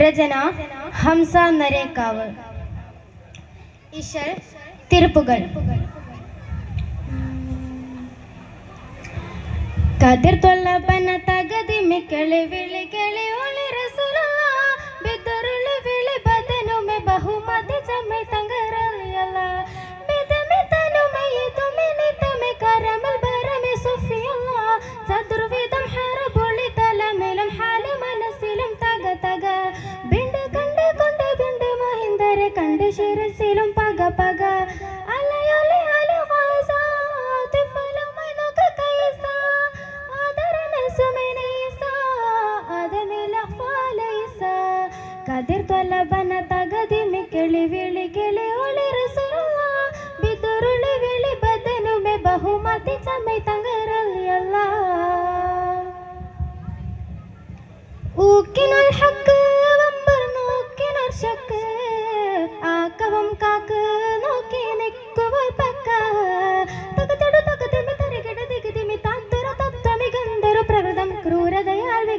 രചന ഹംസ നരേക്കാവ് ഇശൽ തിരുപ്പുകൾ കതിർ തൊല്ലപ്പന തകതി മിക്കളെ വിളികളെ कदर तो लबन तागा दिल में केले वेले केले ओले रसरुआ बदनु में बहु माती चमे तंगरल यल्ला उकिनल हक वंबर नो किनर शक आकवम काक नो किने पक्का पका तक तड़ो में तरे गड़े में तांतरो तांतरो में प्रगदम क्रूर दयाल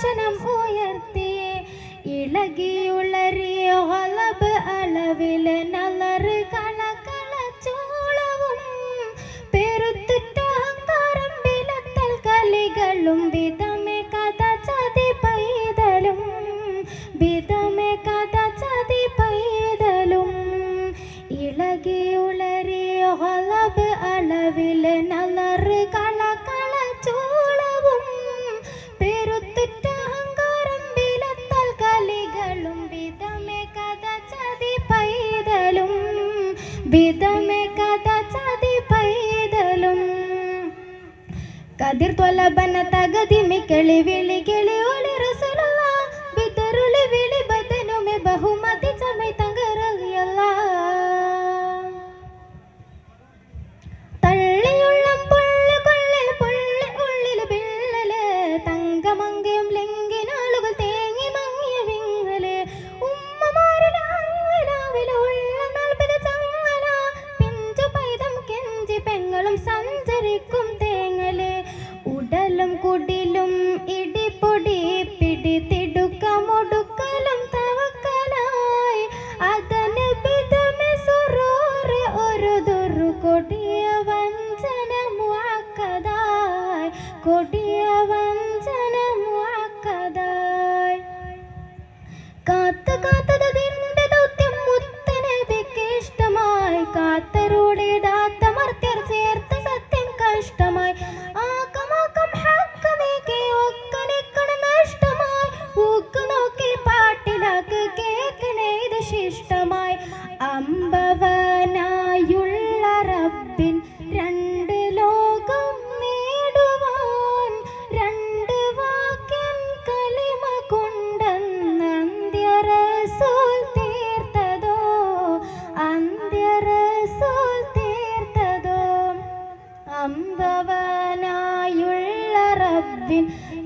现在。ഭീതമേ കഥ ചതി പൈതലും കതിർ തൊലബന തകതി മിക്കളി വിളി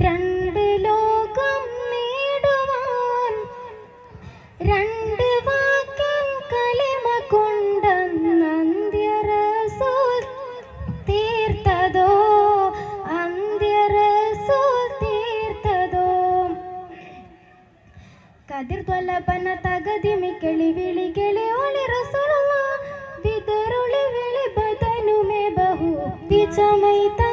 രണ്ട് ലോകം നേടുവാൻ രണ്ട് വാക്യം കലിമ തകതി മിക്കളി വിളികളെ ഒളി റസൂലുള്ള വിതറുളി വിളി ബദനുമേ ബഹു തിചമൈത